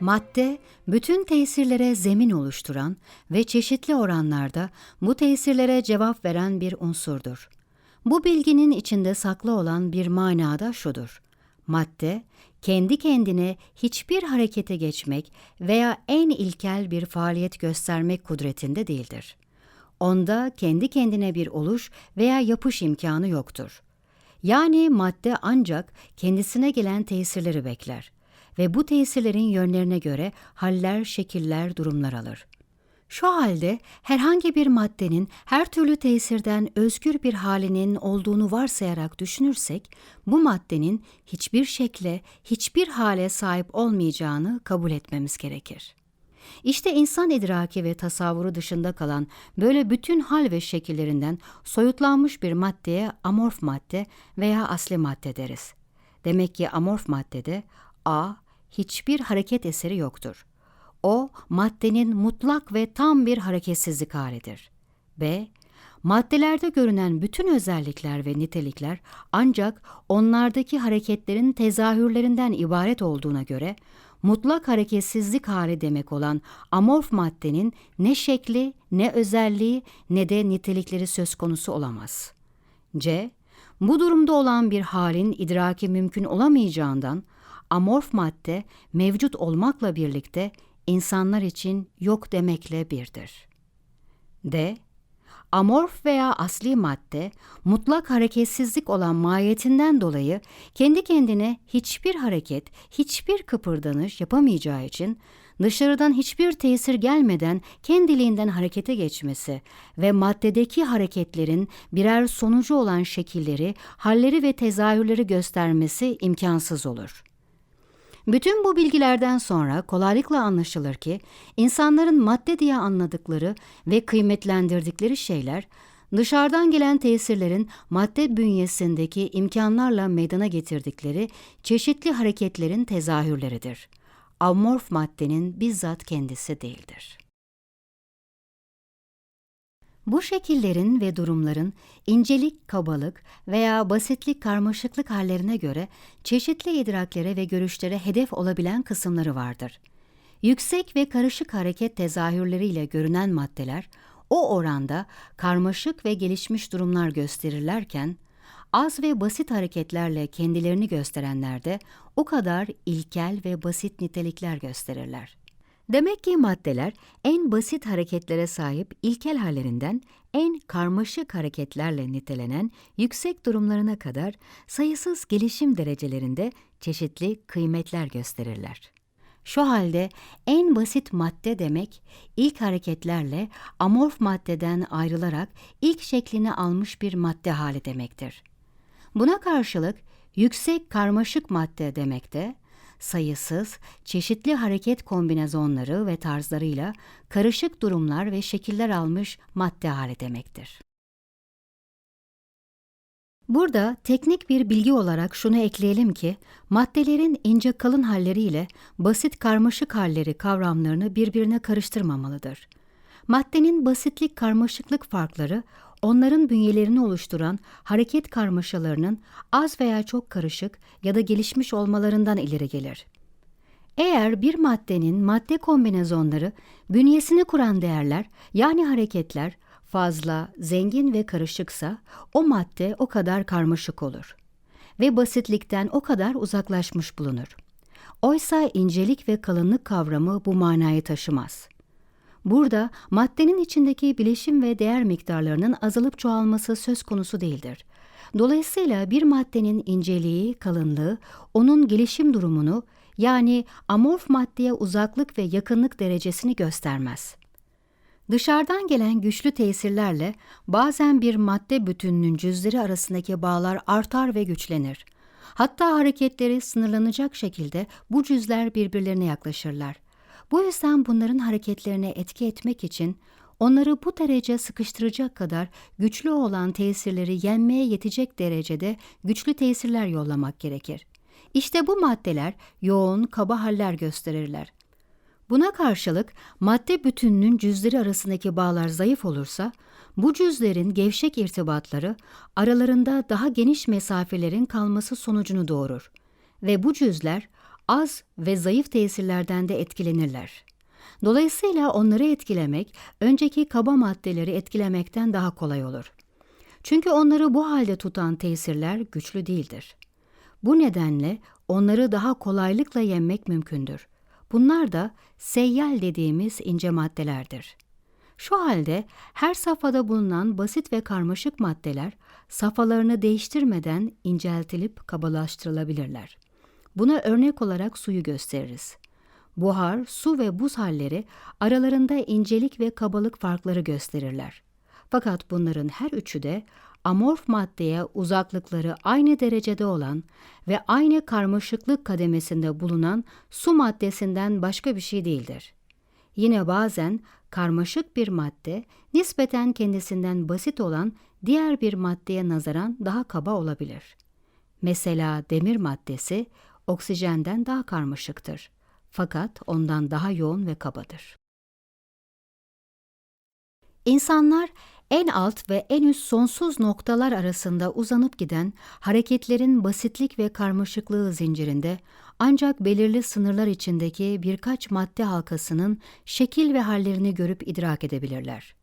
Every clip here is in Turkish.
Madde, bütün tesirlere zemin oluşturan ve çeşitli oranlarda bu tesirlere cevap veren bir unsurdur. Bu bilginin içinde saklı olan bir manada şudur. Madde, kendi kendine hiçbir harekete geçmek veya en ilkel bir faaliyet göstermek kudretinde değildir. Onda kendi kendine bir oluş veya yapış imkanı yoktur. Yani madde ancak kendisine gelen tesirleri bekler ve bu tesirlerin yönlerine göre haller, şekiller, durumlar alır. Şu halde herhangi bir maddenin her türlü tesirden özgür bir halinin olduğunu varsayarak düşünürsek, bu maddenin hiçbir şekle, hiçbir hale sahip olmayacağını kabul etmemiz gerekir. İşte insan idraki ve tasavvuru dışında kalan böyle bütün hal ve şekillerinden soyutlanmış bir maddeye amorf madde veya asli madde deriz. Demek ki amorf maddede A, hiçbir hareket eseri yoktur. O, maddenin mutlak ve tam bir hareketsizlik halidir. B. Maddelerde görünen bütün özellikler ve nitelikler ancak onlardaki hareketlerin tezahürlerinden ibaret olduğuna göre, mutlak hareketsizlik hali demek olan amorf maddenin ne şekli, ne özelliği, ne de nitelikleri söz konusu olamaz. C. Bu durumda olan bir halin idraki mümkün olamayacağından, amorf madde mevcut olmakla birlikte insanlar için yok demekle birdir. D. Amorf veya asli madde, mutlak hareketsizlik olan mahiyetinden dolayı kendi kendine hiçbir hareket, hiçbir kıpırdanış yapamayacağı için dışarıdan hiçbir tesir gelmeden kendiliğinden harekete geçmesi ve maddedeki hareketlerin birer sonucu olan şekilleri, halleri ve tezahürleri göstermesi imkansız olur.'' Bütün bu bilgilerden sonra kolaylıkla anlaşılır ki insanların madde diye anladıkları ve kıymetlendirdikleri şeyler dışarıdan gelen tesirlerin madde bünyesindeki imkanlarla meydana getirdikleri çeşitli hareketlerin tezahürleridir. Amorf maddenin bizzat kendisi değildir. Bu şekillerin ve durumların incelik, kabalık veya basitlik, karmaşıklık hallerine göre çeşitli idraklere ve görüşlere hedef olabilen kısımları vardır. Yüksek ve karışık hareket tezahürleriyle görünen maddeler o oranda karmaşık ve gelişmiş durumlar gösterirlerken, az ve basit hareketlerle kendilerini gösterenler de o kadar ilkel ve basit nitelikler gösterirler. Demek ki maddeler en basit hareketlere sahip ilkel hallerinden en karmaşık hareketlerle nitelenen yüksek durumlarına kadar sayısız gelişim derecelerinde çeşitli kıymetler gösterirler. Şu halde en basit madde demek ilk hareketlerle amorf maddeden ayrılarak ilk şeklini almış bir madde hali demektir. Buna karşılık yüksek karmaşık madde demek de sayısız, çeşitli hareket kombinasyonları ve tarzlarıyla karışık durumlar ve şekiller almış madde hali demektir. Burada teknik bir bilgi olarak şunu ekleyelim ki, maddelerin ince kalın halleriyle basit karmaşık halleri kavramlarını birbirine karıştırmamalıdır. Maddenin basitlik karmaşıklık farkları onların bünyelerini oluşturan hareket karmaşalarının az veya çok karışık ya da gelişmiş olmalarından ileri gelir. Eğer bir maddenin madde kombinasyonları bünyesini kuran değerler yani hareketler fazla, zengin ve karışıksa o madde o kadar karmaşık olur ve basitlikten o kadar uzaklaşmış bulunur. Oysa incelik ve kalınlık kavramı bu manayı taşımaz.'' Burada maddenin içindeki bileşim ve değer miktarlarının azalıp çoğalması söz konusu değildir. Dolayısıyla bir maddenin inceliği, kalınlığı, onun gelişim durumunu yani amorf maddeye uzaklık ve yakınlık derecesini göstermez. Dışarıdan gelen güçlü tesirlerle bazen bir madde bütününün cüzleri arasındaki bağlar artar ve güçlenir. Hatta hareketleri sınırlanacak şekilde bu cüzler birbirlerine yaklaşırlar. Bu yüzden bunların hareketlerine etki etmek için onları bu derece sıkıştıracak kadar güçlü olan tesirleri yenmeye yetecek derecede güçlü tesirler yollamak gerekir. İşte bu maddeler yoğun, kaba haller gösterirler. Buna karşılık madde bütününün cüzleri arasındaki bağlar zayıf olursa, bu cüzlerin gevşek irtibatları aralarında daha geniş mesafelerin kalması sonucunu doğurur ve bu cüzler az ve zayıf tesirlerden de etkilenirler. Dolayısıyla onları etkilemek, önceki kaba maddeleri etkilemekten daha kolay olur. Çünkü onları bu halde tutan tesirler güçlü değildir. Bu nedenle onları daha kolaylıkla yenmek mümkündür. Bunlar da seyyal dediğimiz ince maddelerdir. Şu halde her safhada bulunan basit ve karmaşık maddeler safhalarını değiştirmeden inceltilip kabalaştırılabilirler. Buna örnek olarak suyu gösteririz. Buhar, su ve buz halleri aralarında incelik ve kabalık farkları gösterirler. Fakat bunların her üçü de amorf maddeye uzaklıkları aynı derecede olan ve aynı karmaşıklık kademesinde bulunan su maddesinden başka bir şey değildir. Yine bazen karmaşık bir madde nispeten kendisinden basit olan diğer bir maddeye nazaran daha kaba olabilir. Mesela demir maddesi oksijenden daha karmaşıktır. Fakat ondan daha yoğun ve kabadır. İnsanlar en alt ve en üst sonsuz noktalar arasında uzanıp giden hareketlerin basitlik ve karmaşıklığı zincirinde ancak belirli sınırlar içindeki birkaç madde halkasının şekil ve hallerini görüp idrak edebilirler.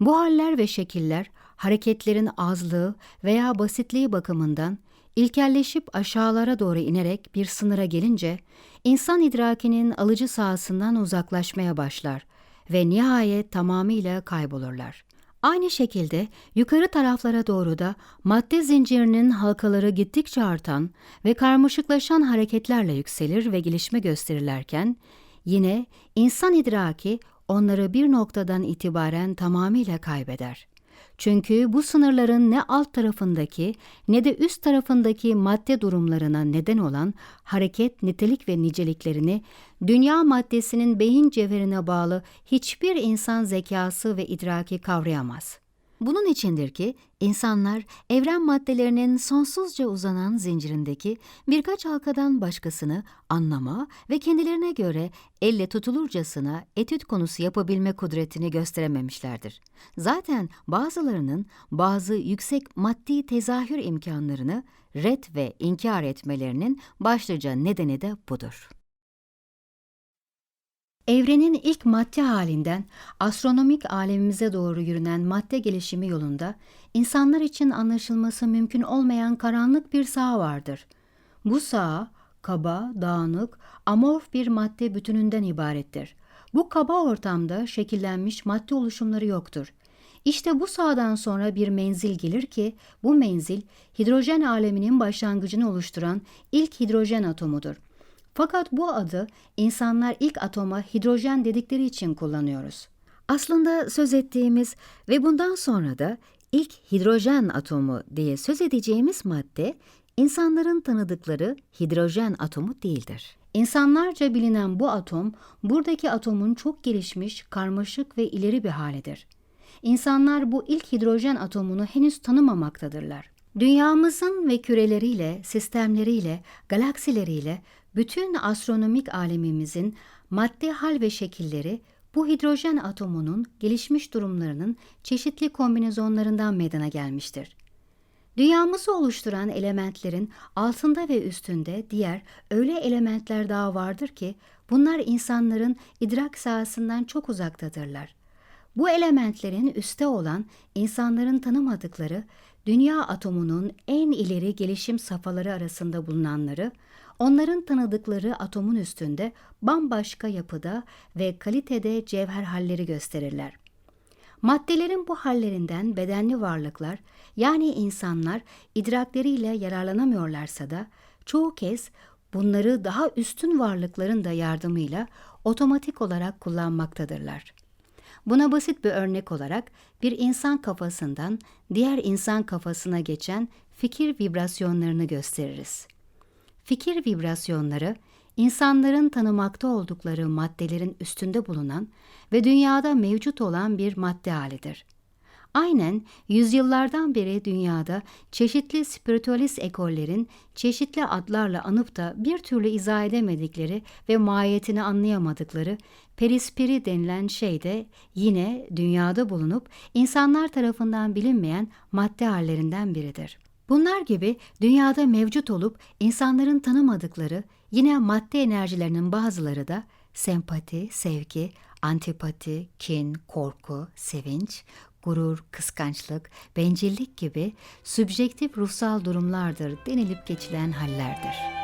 Bu haller ve şekiller hareketlerin azlığı veya basitliği bakımından ilkelleşip aşağılara doğru inerek bir sınıra gelince insan idrakinin alıcı sahasından uzaklaşmaya başlar ve nihayet tamamıyla kaybolurlar. Aynı şekilde yukarı taraflara doğru da madde zincirinin halkaları gittikçe artan ve karmaşıklaşan hareketlerle yükselir ve gelişme gösterirlerken, yine insan idraki onları bir noktadan itibaren tamamıyla kaybeder. Çünkü bu sınırların ne alt tarafındaki ne de üst tarafındaki madde durumlarına neden olan hareket, nitelik ve niceliklerini dünya maddesinin beyin cevherine bağlı hiçbir insan zekası ve idraki kavrayamaz. Bunun içindir ki insanlar evren maddelerinin sonsuzca uzanan zincirindeki birkaç halkadan başkasını anlama ve kendilerine göre elle tutulurcasına etüt konusu yapabilme kudretini gösterememişlerdir. Zaten bazılarının bazı yüksek maddi tezahür imkanlarını red ve inkar etmelerinin başlıca nedeni de budur. Evrenin ilk madde halinden astronomik alemimize doğru yürünen madde gelişimi yolunda insanlar için anlaşılması mümkün olmayan karanlık bir saha vardır. Bu saha kaba, dağınık, amorf bir madde bütününden ibarettir. Bu kaba ortamda şekillenmiş madde oluşumları yoktur. İşte bu sahadan sonra bir menzil gelir ki bu menzil hidrojen aleminin başlangıcını oluşturan ilk hidrojen atomudur. Fakat bu adı insanlar ilk atoma hidrojen dedikleri için kullanıyoruz. Aslında söz ettiğimiz ve bundan sonra da ilk hidrojen atomu diye söz edeceğimiz madde insanların tanıdıkları hidrojen atomu değildir. İnsanlarca bilinen bu atom, buradaki atomun çok gelişmiş, karmaşık ve ileri bir halidir. İnsanlar bu ilk hidrojen atomunu henüz tanımamaktadırlar. Dünyamızın ve küreleriyle, sistemleriyle, galaksileriyle bütün astronomik alemimizin madde hal ve şekilleri bu hidrojen atomunun gelişmiş durumlarının çeşitli kombinasyonlarından meydana gelmiştir. Dünyamızı oluşturan elementlerin altında ve üstünde diğer öyle elementler daha vardır ki bunlar insanların idrak sahasından çok uzaktadırlar. Bu elementlerin üste olan insanların tanımadıkları dünya atomunun en ileri gelişim safhaları arasında bulunanları Onların tanıdıkları atomun üstünde bambaşka yapıda ve kalitede cevher halleri gösterirler. Maddelerin bu hallerinden bedenli varlıklar yani insanlar idrakleriyle yararlanamıyorlarsa da çoğu kez bunları daha üstün varlıkların da yardımıyla otomatik olarak kullanmaktadırlar. Buna basit bir örnek olarak bir insan kafasından diğer insan kafasına geçen fikir vibrasyonlarını gösteririz. Fikir vibrasyonları, insanların tanımakta oldukları maddelerin üstünde bulunan ve dünyada mevcut olan bir madde halidir. Aynen yüzyıllardan beri dünyada çeşitli spiritüalist ekollerin çeşitli adlarla anıp da bir türlü izah edemedikleri ve mahiyetini anlayamadıkları perispiri denilen şey de yine dünyada bulunup insanlar tarafından bilinmeyen madde hallerinden biridir. Bunlar gibi dünyada mevcut olup insanların tanımadıkları yine madde enerjilerinin bazıları da sempati, sevgi, antipati, kin, korku, sevinç, gurur, kıskançlık, bencillik gibi sübjektif ruhsal durumlardır denilip geçilen hallerdir.